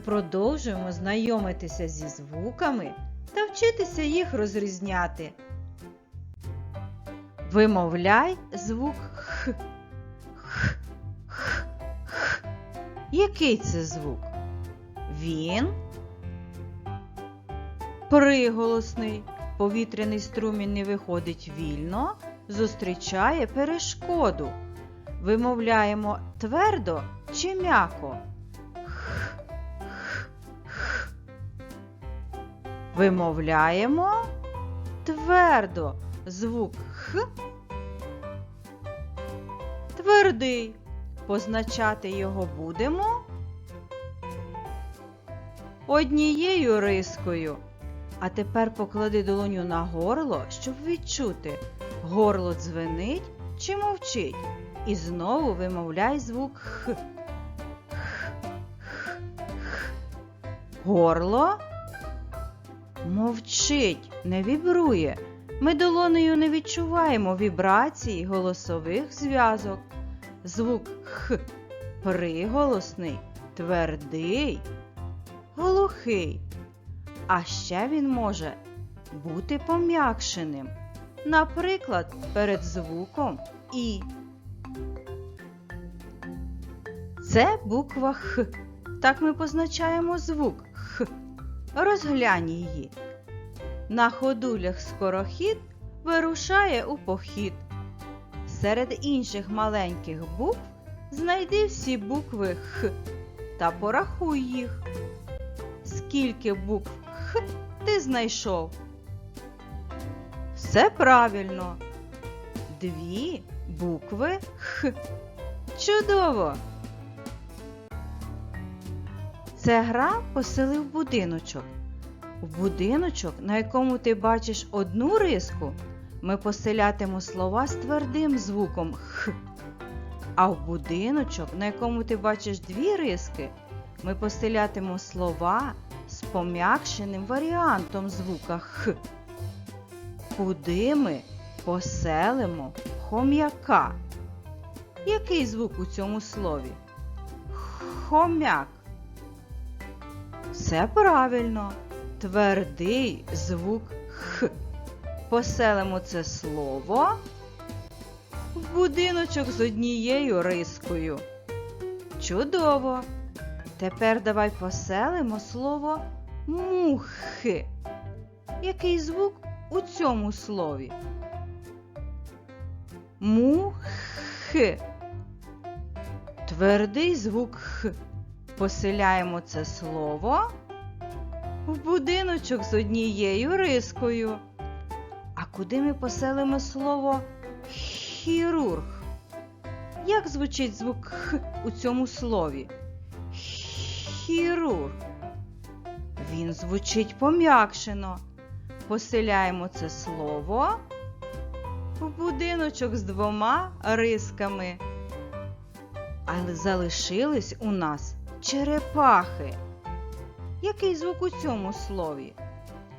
продовжуємо знайомитися зі звуками та вчитися їх розрізняти. Вимовляй звук Х. Х, х. Який це звук? Він приголосний. Повітряний струмінь не виходить вільно, зустрічає перешкоду. Вимовляємо твердо чи м'яко. Вимовляємо твердо звук Х. Твердий. Позначати його будемо однією рискою. А тепер поклади долоню на горло, щоб відчути, горло дзвенить чи мовчить. І знову вимовляй звук Х. Х, х, х. Горло мовчить, не вібрує. Ми долонею не відчуваємо вібрації голосових зв'язок. Звук Х приголосний, твердий, глухий. А ще він може бути пом'якшеним. Наприклад, перед звуком І. Це буква Х. Так ми позначаємо звук. Розглянь її. На ходулях скорохід вирушає у похід. Серед інших маленьких букв знайди всі букви Х та порахуй їх. Скільки букв Х ти знайшов? Все правильно. Дві букви Х. Чудово! Це гра поселив будиночок. В будиночок, на якому ти бачиш одну риску, ми поселятимо слова з твердим звуком Х. А в будиночок, на якому ти бачиш дві риски, ми поселятимо слова з пом'якшеним варіантом звука Х. Куди ми поселимо хом'яка? Який звук у цьому слові? Хом'як. Все правильно. Твердий звук Х. Поселимо це слово в будиночок з однією рискою. Чудово! Тепер давай поселимо слово мухи. Який звук у цьому слові? Мухи. Твердий звук Х. Поселяємо це слово в будиночок з однією рискою. А куди ми поселимо слово хірург? Як звучить звук Х у цьому слові? Хірург. Він звучить пом'якшено. Поселяємо це слово в будиночок з двома рисками. Але залишились у нас черепахи. Який звук у цьому слові?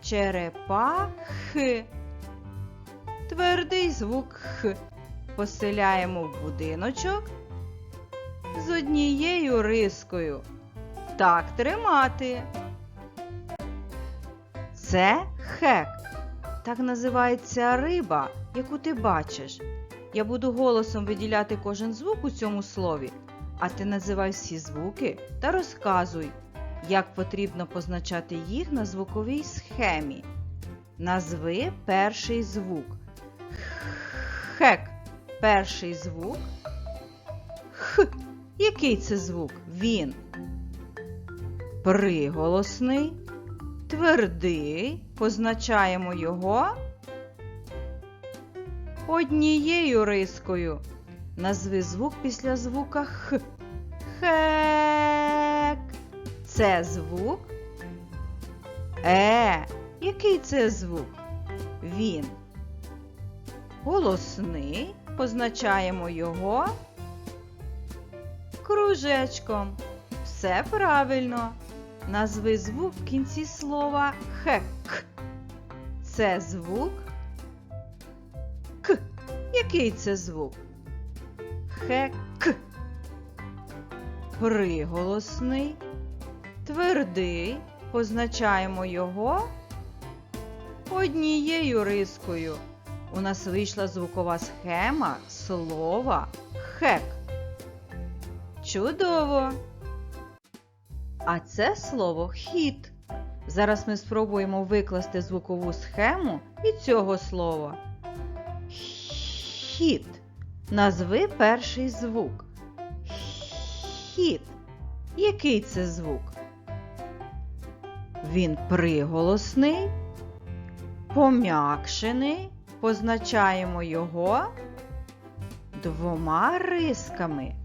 Черепахи. Твердий звук Х. Поселяємо в будиночок з однією рискою. Так тримати. Це хек. Так називається риба, яку ти бачиш. Я буду голосом виділяти кожен звук у цьому слові, а ти називай всі звуки та розказуй, як потрібно позначати їх на звуковій схемі. Назви перший звук. Хек. Перший звук. Х. Який це звук? Він. Приголосний. Твердий. Позначаємо його однією рискою. Назви звук після звука Х. Хек. Це звук. Е. Який це звук? Він. Голосний. Позначаємо його кружечком. Все правильно. Назви звук в кінці слова хек. Це звук К. Який це звук? Хек. Приголосний. Твердий. Позначаємо його однією рискою. У нас вийшла звукова схема слова хек. Чудово! А це слово хіт. Зараз ми спробуємо викласти звукову схему і цього слова. Хіт. Назви перший звук. Хіт. Який це звук? Він приголосний, пом'якшений, позначаємо його двома рисками.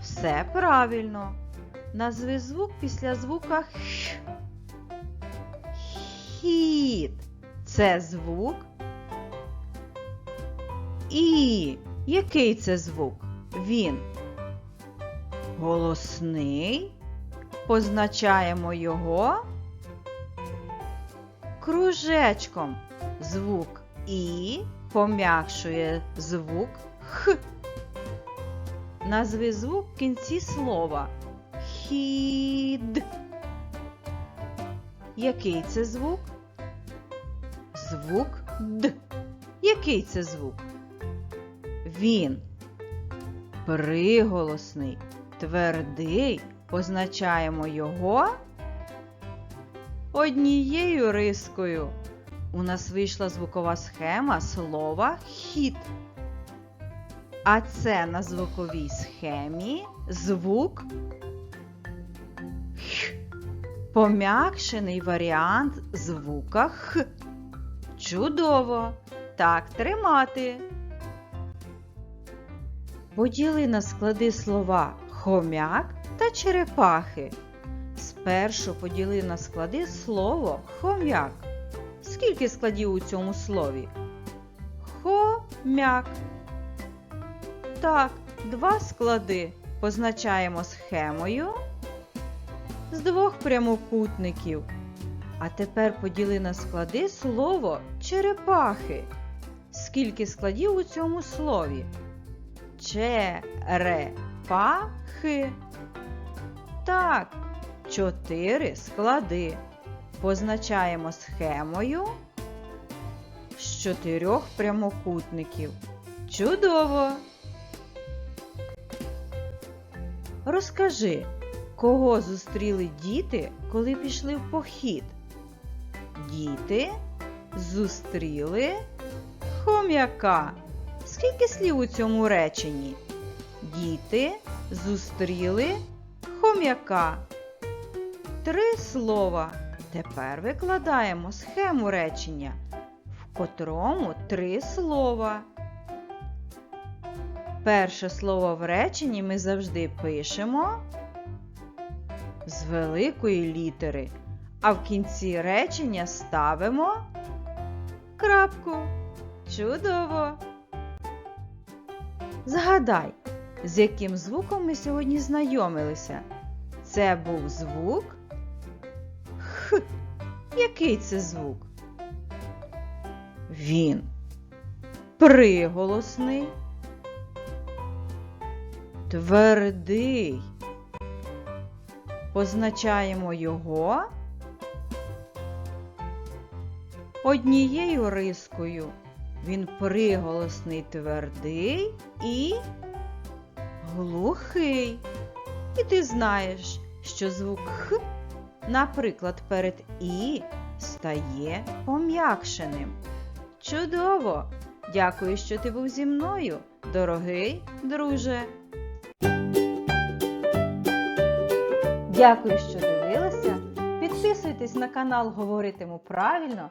Все правильно. Назви звук після звука х. Хіт. Це звук. І. Який це звук? Він голосний. Позначаємо його кружечком. Звук І пом'якшує звук Х. Назви звук в кінці слова. Хід. Який це звук? Звук Д. Який це звук? Він приголосний, твердий. Позначаємо його однією рискою. У нас вийшла звукова схема слова хід. А це на звуковій схемі звук х. Пом'якшений варіант звука х. Чудово! Так тримати. Поділи на склади слова хомяк та черепахи. Спершу поділи на склади слово хом'як. Скільки складів у цьому слові? Хомяк. Так, два склади позначаємо схемою з двох прямокутників. А тепер поділи на склади слово черепахи. Скільки складів у цьому слові? Черепахи. Так, чотири склади. Позначаємо схемою з чотирьох прямокутників. Чудово! Розкажи, кого зустріли діти, коли пішли в похід? Діти зустріли хом'яка. Скільки слів у цьому реченні? Діти зустріли хом'яка. Три слова. Тепер викладаємо схему речення, в котрому три слова. Перше слово в реченні ми завжди пишемо з великої літери, а в кінці речення ставимо крапку. Чудово! Згадай, з яким звуком ми сьогодні знайомилися. Це був звук Х. Який це звук? Він приголосний, твердий. Позначаємо його однією рискою. Він приголосний твердий і глухий. І ти знаєш, що звук Х, наприклад, перед І стає пом'якшеним. Чудово! Дякую, що ти був зі мною, дорогий друже. Дякую, що дивилися. Підписуйтесь на канал Говоритиму правильно,